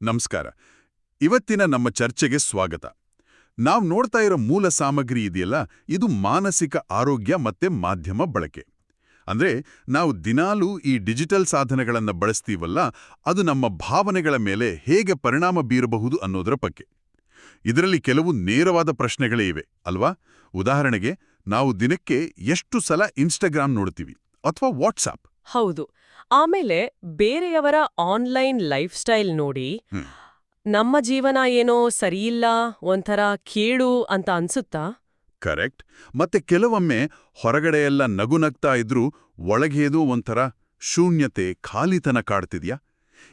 ನಮಸ್ಕಾರ. ಇವತ್ತಿನ ನಮ್ಮ ಚರ್ಚೆಗೆ ಸ್ವಾಗತ. ನಾವು ನೋಡ್ತಾ ಇರೋ ಮೂಲ ಸಾಮಗ್ರಿ ಇದೆಯಲ್ಲ, ಇದು ಮಾನಸಿಕ ಆರೋಗ್ಯ ಮತ್ತೆ ಮಾಧ್ಯಮ ಬಳಕೆ. ಅಂದ್ರೆ ನಾವು ದಿನಾಲೂ ಈ ಡಿಜಿಟಲ್ ಸಾಧನಗಳನ್ನು ಬಳಸ್ತೀವಲ್ಲ, ಅದು ನಮ್ಮ ಭಾವನೆಗಳ ಮೇಲೆ ಹೇಗೆ ಪರಿಣಾಮ ಬೀರಬಹುದು ಅನ್ನೋದರ ಬಗ್ಗೆ. ಇದರಲ್ಲಿ ಕೆಲವು ನೇರವಾದ ಪ್ರಶ್ನೆಗಳೇ ಇವೆ, ಅಲ್ವಾ? ಉದಾಹರಣೆಗೆ, ನಾವು ದಿನಕ್ಕೆ ಎಷ್ಟು ಸಲ ಇನ್ಸ್ಟಾಗ್ರಾಮ್ ನೋಡ್ತೀವಿ, ಅಥವಾ ವಾಟ್ಸಾಪ್ ಹೌದು. ಆಮೇಲೆ ಬೇರೆಯವರ ಆನ್ಲೈನ್ ಲೈಫ್ ಸ್ಟೈಲ್ ನೋಡಿ ನಮ್ಮ ಜೀವನ ಏನೋ ಸರಿಯಿಲ್ಲ ಒಂಥರ ಕೇಳು ಅಂತ ಅನ್ಸುತ್ತಾ? ಕರೆಕ್ಟ್. ಮತ್ತೆ ಕೆಲವೊಮ್ಮೆ ಹೊರಗಡೆ ಎಲ್ಲ ನಗು ನಗ್ತಾ ಇದ್ರೂ ಒಳಗೇದೋ ಒಂಥರ ಶೂನ್ಯತೆ ಖಾಲಿತನ ಕಾಡ್ತಿದ್ಯಾ?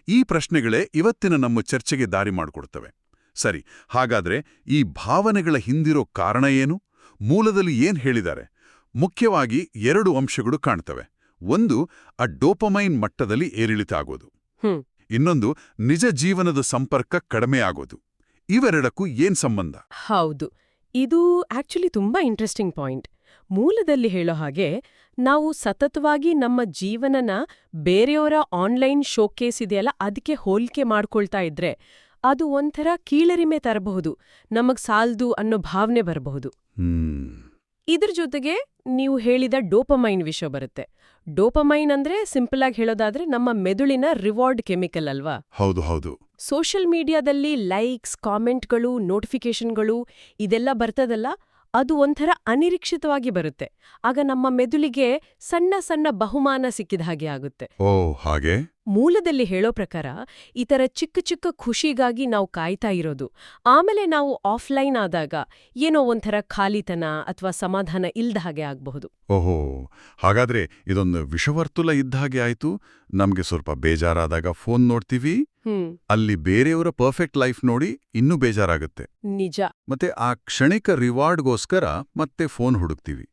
ಈ ಪ್ರಶ್ನೆಗಳೇ ಇವತ್ತಿನ ನಮ್ಮ ಚರ್ಚೆಗೆ ದಾರಿ ಮಾಡಿಕೊಡ್ತವೆ. ಸರಿ ಹಾಗಾದ್ರೆ ಈ ಭಾವನೆಗಳ ಹಿಂದಿರೋ ಕಾರಣ ಏನು? ಮೂಲದಲ್ಲಿ ಏನ್ ಹೇಳಿದ್ದಾರೆ? ಮುಖ್ಯವಾಗಿ ಎರಡು ಅಂಶಗಳು ಕಾಣ್ತವೆ. ಒಂದು ಆ ಡೋಪಮೈನ್ ಮಟ್ಟದಲ್ಲಿ ಏರಿಳಿತ ಆಗೋದು. ಇನ್ನೊಂದು ನಿಜ ಜೀವನದ ಸಂಪರ್ಕ ಕಡಿಮೆ ಆಗೋದು. ಇವೆರಡಕ್ಕೂ ಏನ್ ಸಂಬಂಧ? ಹೌದು. ಇದು ಆಕ್ಚುಲಿ ತುಂಬಾ ಇಂಟ್ರೆಸ್ಟಿಂಗ್ ಪಾಯಿಂಟ್. ಮೂಲದಲ್ಲಿ ಹೇಳೋ ಹಾಗೆ ನಾವು ಸತತವಾಗಿ ನಮ್ಮ ಜೀವನನ ಬೇರೆಯವರ ಆನ್ಲೈನ್ ಶೋಕೇಸ್ ಇದೆಯಲ್ಲ ಅದಕ್ಕೆ ಹೋಲಿಕೆ ಮಾಡ್ಕೊಳ್ತಾ ಇದ್ರೆ ಅದು ಒಂಥರ ಕೀಳರಿಮೆ ತರಬಹುದು ನಮಗ್ ಸಾಲ್ದು ಅನ್ನೋ ಭಾವನೆ ಬರಬಹುದು. ಇದ್ರ ಜೊತೆಗೆ ನೀವು ಹೇಳಿದ ಡೋಪಮೈನ್ ವಿಷಯ ಬರುತ್ತೆ. ಡೋಪಮೈನ್ ಅಂದ್ರೆ ಸಿಂಪಲ್ ಆಗಿ ಹೇಳೋದಾದ್ರೆ ನಮ್ಮ ಮೆದುಳಿನ ರಿವಾರ್ಡ್ ಕೆಮಿಕಲ್ ಅಲ್ವಾ? ಹೌದು ಹೌದು. ಸೋಷಿಯಲ್ ಮೀಡಿಯಾದಲ್ಲಿ ಲೈಕ್ಸ್ ಕಾಮೆಂಟ್ಗಳು ನೋಟಿಫಿಕೇಶನ್ಗಳು ಇದೆಲ್ಲ ಬರ್ತದಲ್ಲ ಅದು ಒಂಥರ ಅನಿರೀಕ್ಷಿತವಾಗಿ ಬರುತ್ತೆ. ಆಗ ನಮ್ಮ ಮೆದುಳಿಗೆ ಸಣ್ಣ ಸಣ್ಣ ಬಹುಮಾನ ಸಿಕ್ಕಿದ ಹಾಗೆ ಆಗುತ್ತೆ. ಓ ಹಾಗೆ? ಮೂಲದಲ್ಲಿ ಹೇಳೋ ಪ್ರಕಾರ ಈ ಥರ ಚಿಕ್ಕ ಚಿಕ್ಕ ಖುಷಿಗಾಗಿ ನಾವು ಕಾಯ್ತಾ ಇರೋದು. ಆಮೇಲೆ ನಾವು ಆಫ್ಲೈನ್ ಆದಾಗ ಏನೋ ಒಂಥರ ಖಾಲಿತನ ಅಥವಾ ಸಮಾಧಾನ ಇಲ್ದ ಹಾಗೆ ಆಗಬಹುದು. ಓಹೋ ಹಾಗಾದ್ರೆ ಇದೊಂದು ವಿಷವರ್ತುಲ ಇದ್ದ ಹಾಗೆ ಆಯ್ತು. ನಮ್ಗೆ ಸ್ವಲ್ಪ ಬೇಜಾರಾದಾಗ ಫೋನ್ ನೋಡ್ತೀವಿ. ಅಲ್ಲಿ ಬೇರೆಯವರ ಪರ್ಫೆಕ್ಟ್ ಲೈಫ್ ನೋಡಿ ಇನ್ನೂ ಬೇಜಾರಾಗುತ್ತೆ. ನಿಜ. ಮತ್ತೆ ಆ ಕ್ಷಣಿಕ ರಿವಾರ್ಡ್ಗೋಸ್ಕರ ಮತ್ತೆ ಫೋನ್ ಹುಡುಕ್ತೀವಿ.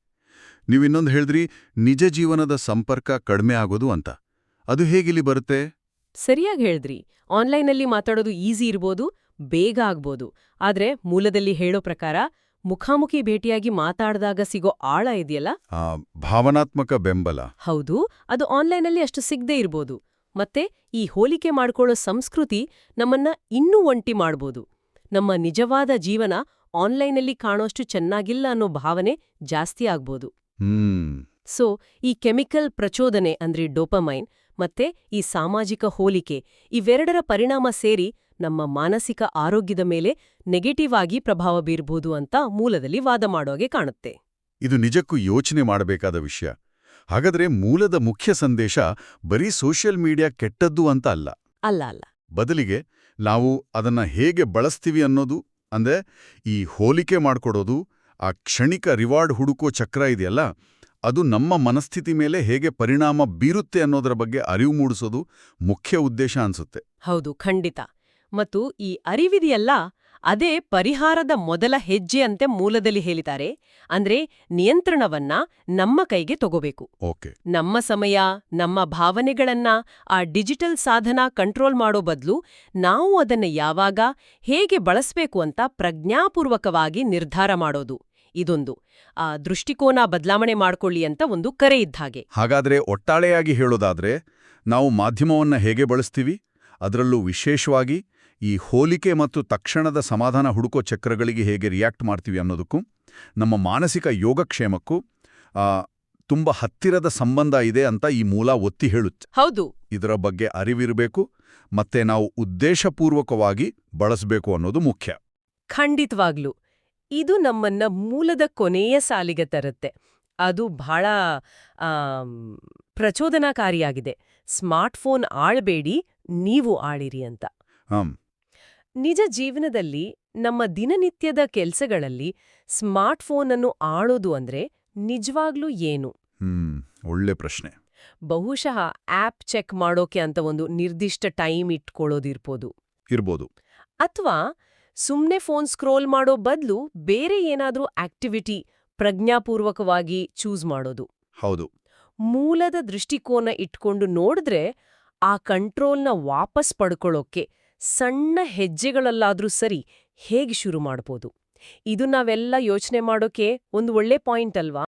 ನೀವಿನ್ನೊಂದು ಹೇಳಿದ್ರಿ ನಿಜ ಜೀವನದ ಸಂಪರ್ಕ ಕಡಿಮೆ ಆಗೋದು ಅಂತ. ಅದು ಹೇಗಿಲ್ಲಿ ಬರುತ್ತೆ? ಸರಿಯಾಗಿ ಹೇಳಿದ್ರಿ. ಆನ್ಲೈನಲ್ಲಿ ಮಾತಾಡೋದು ಈಸಿ ಇರ್ಬೋದು ಬೇಗ ಆಗ್ಬೋದು. ಆದ್ರೆ ಮೂಲದಲ್ಲಿ ಹೇಳೋ ಪ್ರಕಾರ ಮುಖಾಮುಖಿ ಭೇಟಿಯಾಗಿ ಮಾತಾಡಿದಾಗ ಸಿಗೋ ಆಳ ಇದೆಯಲ್ಲ? ಆ ಭಾವನಾತ್ಮಕ ಬೆಂಬಲ. ಹೌದು ಅದು ಆನ್ಲೈನಲ್ಲಿ ಅಷ್ಟು ಸಿಗದೇ ಇರ್ಬೋದು. ಮತ್ತೆ ಈ ಹೋಲಿಕೆ ಮಾಡ್ಕೊಳ್ಳೋ ಸಂಸ್ಕೃತಿ ನಮ್ಮನ್ನ ಇನ್ನೂ ಒಂಟಿ ಮಾಡ್ಬೋದು. ನಮ್ಮ ನಿಜವಾದ ಜೀವನ ಆನ್ಲೈನಲ್ಲಿ ಕಾಣೋಷ್ಟು ಚೆನ್ನಾಗಿಲ್ಲ ಅನ್ನೋ ಭಾವನೆ ಜಾಸ್ತಿ ಆಗ್ಬೋದು. ಸೊ ಈ ಕೆಮಿಕಲ್ ಪ್ರಚೋದನೆ ಅಂದ್ರೆ ಡೋಪಮೈನ್ ಮತ್ತೆ ಈ ಸಾಮಾಜಿಕ ಹೋಲಿಕೆ ಇವೆರಡರ ಪರಿಣಾಮ ಸೇರಿ ನಮ್ಮ ಮಾನಸಿಕ ಆರೋಗ್ಯದ ಮೇಲೆ ನೆಗೆಟಿವ್ ಆಗಿ ಪ್ರಭಾವ ಬೀರ್ಬೋದು ಅಂತ ಮೂಲದಲ್ಲಿ ವಾದ ಮಾಡೋಗೆ ಕಾಣುತ್ತೆ. ಇದು ನಿಜಕ್ಕೂ ಯೋಚನೆ ಮಾಡಬೇಕಾದ ವಿಷಯ. ಹಾಗಾದ್ರೆ ಮೂಲದ ಮುಖ್ಯ ಸಂದೇಶ ಬರೀ ಸೋಷಿಯಲ್ ಮೀಡಿಯಾ ಕೆಟ್ಟದ್ದು ಅಂತ ಅಲ್ಲ. ಅಲ್ಲ ಅಲ್ಲ. ಬದಲಿಗೆ ನಾವು ಅದನ್ನ ಹೇಗೆ ಬಳಸ್ತೀವಿ ಅನ್ನೋದು ಅಂದ್ರೆ ಈ ಹೋಲಿಕೆ ಮಾಡ್ಕೊಡೋದು ಆ ಕ್ಷಣಿಕ ರಿವಾರ್ಡ್ ಹುಡುಕೋ ಚಕ್ರ ಇದೆಯಲ್ಲ ಅದು ನಮ್ಮ ಮನಸ್ಥಿತಿ ಮೇಲೆ ಹೇಗೆ ಪರಿಣಾಮ ಬೀರುತ್ತೆ ಅನ್ನೋದರ ಬಗ್ಗೆ ಅರಿವು ಮೂಡಿಸೋದು ಮುಖ್ಯ ಉದ್ದೇಶ ಅನ್ಸುತ್ತೆ. ಹೌದು ಖಂಡಿತ. ಮತ್ತು ಈ ಅರಿವಿದೆಯಲ್ಲ ಅದೇ ಪರಿಹಾರದ ಮೊದಲ ಹೆಜ್ಜೆ ಅಂತೆ ಮೂಲದಲ್ಲಿ ಹೇಳಿದ್ದಾರೆ. ಅಂದ್ರೆ ನಿಯಂತ್ರಣವನ್ನ ನಮ್ಮ ಕೈಗೆ ತಗೋಬೇಕು. ಓಕೆ. ನಮ್ಮ ಸಮಯ ನಮ್ಮ ಭಾವನೆಗಳನ್ನ ಆ ಡಿಜಿಟಲ್ ಸಾಧನ ಕಂಟ್ರೋಲ್ ಮಾಡೋ ಬದಲು ನಾವು ಅದನ್ನ ಯಾವಾಗ ಹೇಗೆ ಬಳಸಬೇಕು ಅಂತ ಪ್ರಜ್ಞಾಪೂರ್ವಕವಾಗಿ ನಿರ್ಧಾರ ಮಾಡೋದು. ಇದೊಂದು. ಆ ದೃಷ್ಟಿಕೋನ ಬದಲಾವಣೆ ಮಾಡ್ಕೊಳ್ಳಿ ಅಂತ ಒಂದು ಕರೆ ಇದ್ಹಾಗೆ ಹಾಗಾದ್ರೆ ಒಟ್ಟಾಳೆಯಾಗಿ ಹೇಳೋದಾದ್ರೆ ನಾವು ಮಾಧ್ಯಮವನ್ನ ಹೇಗೆ ಬಳಸ್ತೀವಿ? ಅದರಲ್ಲೂ ವಿಶೇಷವಾಗಿ ಈ ಹೋಲಿಕೆ ಮತ್ತು ತಕ್ಷಣದ ಸಮಾಧಾನ ಹುಡುಕೋ ಚಕ್ರಗಳಿಗೆ ಹೇಗೆ ರಿಯಾಕ್ಟ್ ಮಾಡ್ತೀವಿ ಅನ್ನೋದಕ್ಕೂ ನಮ್ಮ ಮಾನಸಿಕ ಯೋಗಕ್ಷೇಮಕ್ಕೂ ಆ, ತುಂಬ ಹತ್ತಿರದ ಸಂಬಂಧ ಇದೆ ಅಂತ ಈ ಮೂಲ ಒತ್ತಿ ಹೇಳುತ್ತೆ. ಹೌದು. ಇದರ ಬಗ್ಗೆ ಅರಿವಿರಬೇಕು ಮತ್ತೆ ನಾವು ಉದ್ದೇಶಪೂರ್ವಕವಾಗಿ ಬಳಸಬೇಕು ಅನ್ನೋದು ಮುಖ್ಯ. ಖಂಡಿತವಾಗ್ಲೂ. ಇದು ನಮ್ಮನ್ನ ಮೂಲದ ಕೊನೆಯ ಸಾಲಿಗೆ ತರುತ್ತೆ. ಅದು ಬಹಳ ಪ್ರಚೋದನಾಕಾರಿಯಾಗಿದೆ. ಸ್ಮಾರ್ಟ್ಫೋನ್ ಆಳ್ಬೇಡಿ ನೀವು ಆಳಿರಿ ಅಂತ. ನಿಜ ಜೀವನದಲ್ಲಿ ನಮ್ಮ ದಿನನಿತ್ಯದ ಕೆಲಸಗಳಲ್ಲಿ ಸ್ಮಾರ್ಟ್ಫೋನ್ ಅನ್ನು ಆಳೋದು ಅಂದ್ರೆ ನಿಜವಾಗ್ಲೂ ಏನು? ಒಳ್ಳೆ ಪ್ರಶ್ನೆ. ಬಹುಶಃ ಆಪ್ ಚೆಕ್ ಮಾಡೋಕೆ ಅಂತ ಒಂದು ನಿರ್ದಿಷ್ಟ ಟೈಮ್ ಇಟ್ಕೊಳ್ಳೋದಿರ್ಬೋದು. ಇರ್ಬೋದು. ಅಥವಾ ಸುಮ್ನೆ ಫೋನ್ ಸ್ಕ್ರೋಲ್ ಮಾಡೋ ಬದಲು ಬೇರೆ ಏನಾದ್ರೂ ಆಕ್ಟಿವಿಟಿ ಪ್ರಜ್ಞಾಪೂರ್ವಕವಾಗಿ ಚೂಸ್ ಮಾಡೋದು. ಹೌದು. ಮೂಲದ ದೃಷ್ಟಿಕೋನ ಇಟ್ಕೊಂಡು ನೋಡಿದ್ರೆ ಆ ಕಂಟ್ರೋಲ್ನ ವಾಪಸ್ ಪಡ್ಕೊಳ್ಳೋಕೆ ಸಣ್ಣ ಹೆಜ್ಜೆಗಳಲ್ಲಾದ್ರೂ ಸರಿ ಹೇಗೆ ಶುರು ಮಾಡ್ಬೋದು? ಇದು ನಾವೆಲ್ಲ ಯೋಚನೆ ಮಾಡೋಕೆ ಒಂದು ಒಳ್ಳೆ ಪಾಯಿಂಟ್ ಅಲ್ವಾ?